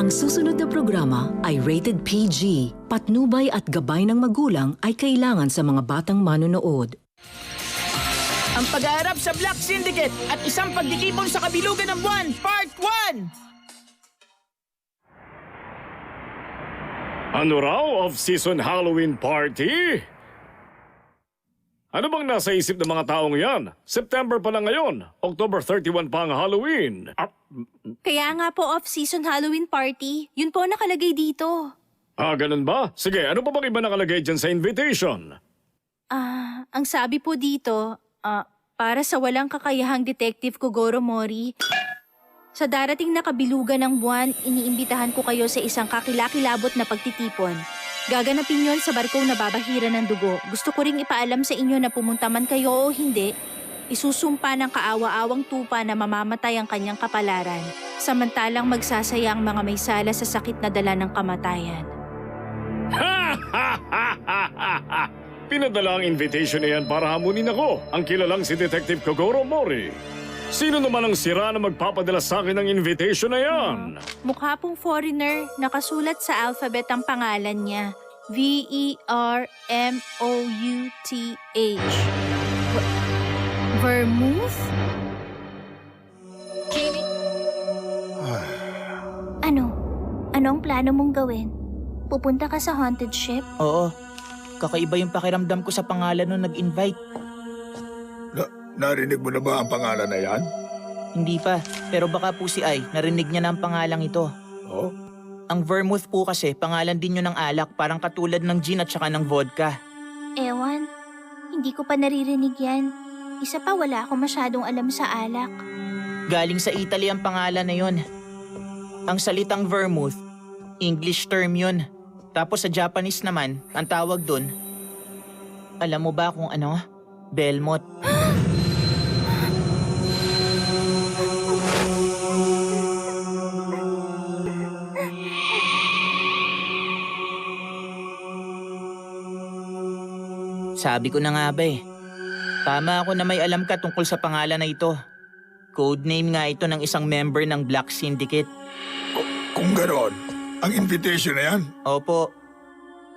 Ang susunod na programa ay rated PG. Patnubay at gabay ng magulang ay kailangan sa mga batang manonood. Ang pag-aarap sa Black Syndicate at isang pagdikipon sa kabilugan ng buwan, Part 1! Ano raw off-season Halloween party? Ano bang nasa isip ng mga taong yan? September pa lang ngayon. October 31 pa ang Halloween. Ah, Kaya nga po off-season Halloween party. Yun po nakalagay dito. ah, ganun ba? Sige, ano pa bang iba nakalagay dyan sa invitation? Ah, ang sabi po dito, ah, para sa walang kakayahang Detective Kogoro Mori, sa darating na kabilugan ng buwan, iniimbitahan ko kayo sa isang kakilakilabot na pagtitipon. Gaganapin yon sa barkong nababahira ng dugo. Gusto ko ring ipaalam sa inyo na pumunta man kayo o hindi, isusumpa ng kaawa-awang tupa na mamamatay ang kanyang kapalaran, samantalang magsasaya ang mga may sala sa sakit na dala ng kamatayan. Pinadala ang invitation na yan para hamunin ako, ang kilalang si Detective Kogoro Mori. Sino naman ang sira na magpapadala sa akin ng invitation na yan? Mukha pong foreigner, nakasulat sa alphabet ang pangalan niya. E V-E-R-M-O-U-T-H. Ver- Vermouth? Ano? Ano ang plano mong gawin? Pupunta ka sa haunted ship? Oo, kakaiba yung pakiramdam ko sa pangalan nung nag-invite. Na, narinig mo na ba ang pangalan na yan? Hindi pa, pero baka po si Ai, narinig niya na ang pangalang ito. Oh? Ang vermouth po kasi, pangalan din yun ng alak, parang katulad ng gin at saka ng vodka. Ewan, hindi ko pa naririnig yan. Isa pa wala ako masyadong alam sa alak. Galing sa Italy ang pangalan na yun. Ang salitang vermouth, English term yun. Tapos sa Japanese naman, ang tawag dun, alam mo ba kung ano? Belmont. Sabi ko na nga ba eh. Tama ako na may alam ka tungkol sa pangalan na ito. Codename nga ito ng isang member ng Black Syndicate. Kung ganon, ang invitation na yan? Opo.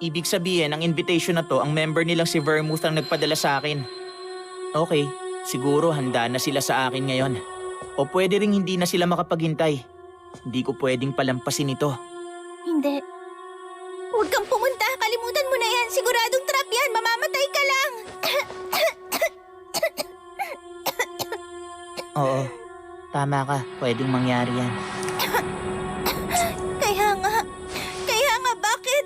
Ibig sabihin, ang invitation na to, ang member nilang si Vermouth ang nagpadala sa akin. Okay, siguro handa na sila sa akin ngayon. O pwede ring hindi na sila makapaghintay. Hindi ko pwedeng palampasin ito. Hindi. Oo, tama ka. Pwedeng mangyari yan. Kaya nga. Kaya nga, bakit?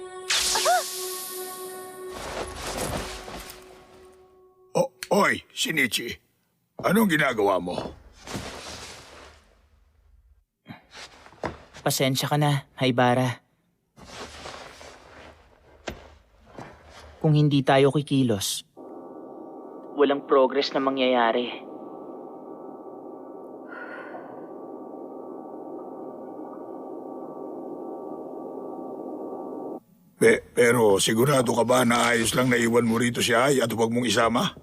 O, oy, Shinichi. Anong ginagawa mo? Pasensya ka na, Haibara. Kung hindi tayo kikilos, walang progress na mangyayari. Pe, pero sigurado ka ba na ayos lang naiwan mo rito si Ai at huwag mong isama?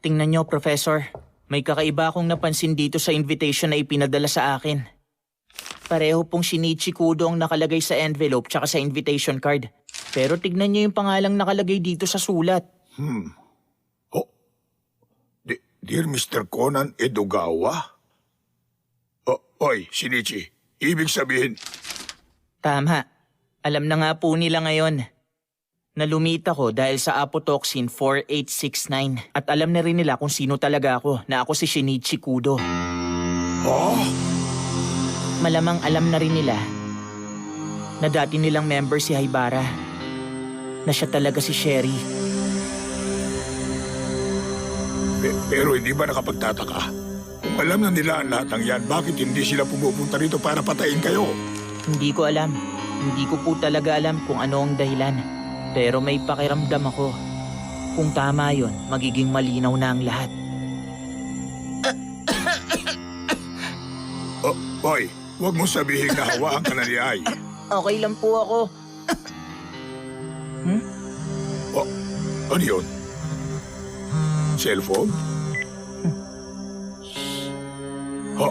Tingnan nyo, Professor. May kakaiba akong napansin dito sa invitation na ipinadala sa akin. Pareho pong Shinichi Kudo ang nakalagay sa envelope tsaka sa invitation card. Pero tignan nyo yung pangalang nakalagay dito sa sulat. Oh, Di- Dear Mr. Conan Edogawa? O, oy, Shinichi. Ibig sabihin, Tama. Alam na nga po nila ngayon. Nalumita ko dahil sa Apotoxin 4869 at alam na rin nila kung sino talaga ako na ako si Shinichi Kudo. oh, Malamang alam na rin nila na dati nilang member si Haibara. Na siya talaga si Sherry. pe- pero hindi ba nakapagtataka? Kung alam na nila ang lahat ng yan, bakit hindi sila pumupunta rito para patayin kayo? Hindi ko alam. Hindi ko po talaga alam kung ano ang dahilan. Pero may pakiramdam ako. Kung tama yon, magiging malinaw na ang lahat. O, oy, huwag mo sabihin na hawaan ka na ni Ai. Okay lang po ako. Ano yun? Cellphone? Ha?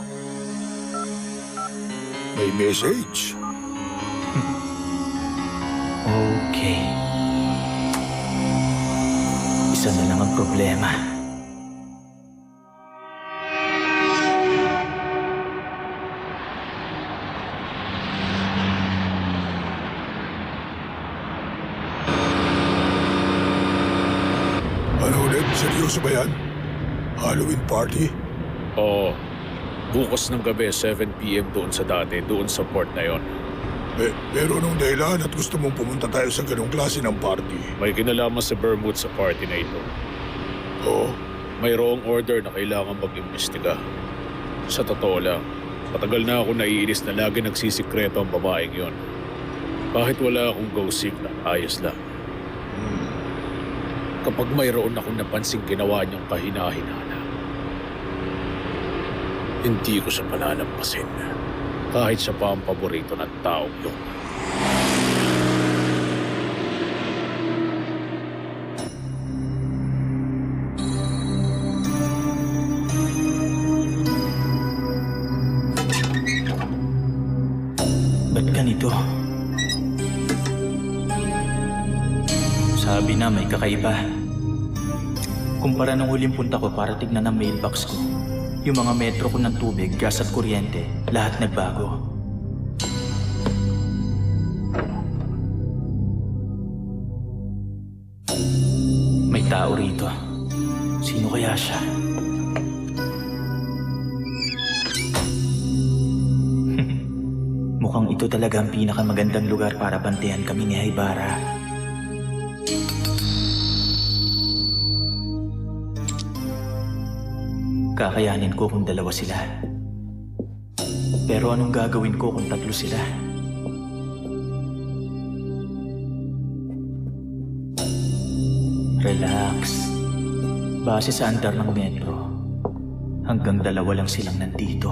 May message? Isa na lang ang problema. Ano ulit? Seryoso ba yan? Halloween party? Oo. Bukas ng gabi, 7pm doon sa dati, doon sa port na yon. Eh, pero anong dahilan at gusto mong pumunta tayo sa ganong klase ng party? May kinalaman sa Bermud sa party na ito. Oo. Mayroong order na kailangan mag-imbestiga. Sa totoo lang, matagal na ako naiinis na lagi nagsisikreto ang babaeng yon. Kahit wala akong go signal, ayos lang. Kapag mayroon akong napansing ginawa niyang kahina-hinala, hindi ko siya palalampasin. Kahit siya pa ang paborito ng taong yun. Ba't ganito? Sabi na may kakaiba. Kumpara nung huling punta ko para tignan ang mailbox ko, yung mga metro ko ng tubig, gas at kuryente, lahat nagbago. May tao rito. Sino kaya siya? Mukhang ito talaga ang pinakamagandang lugar para bantayan kami ni Haibara. Kakayanin ko kung dalawa sila. Pero anong gagawin ko kung tatlo sila? Relax. Base sa andar ng metro, hanggang dalawa lang silang nandito.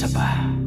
Isa pa.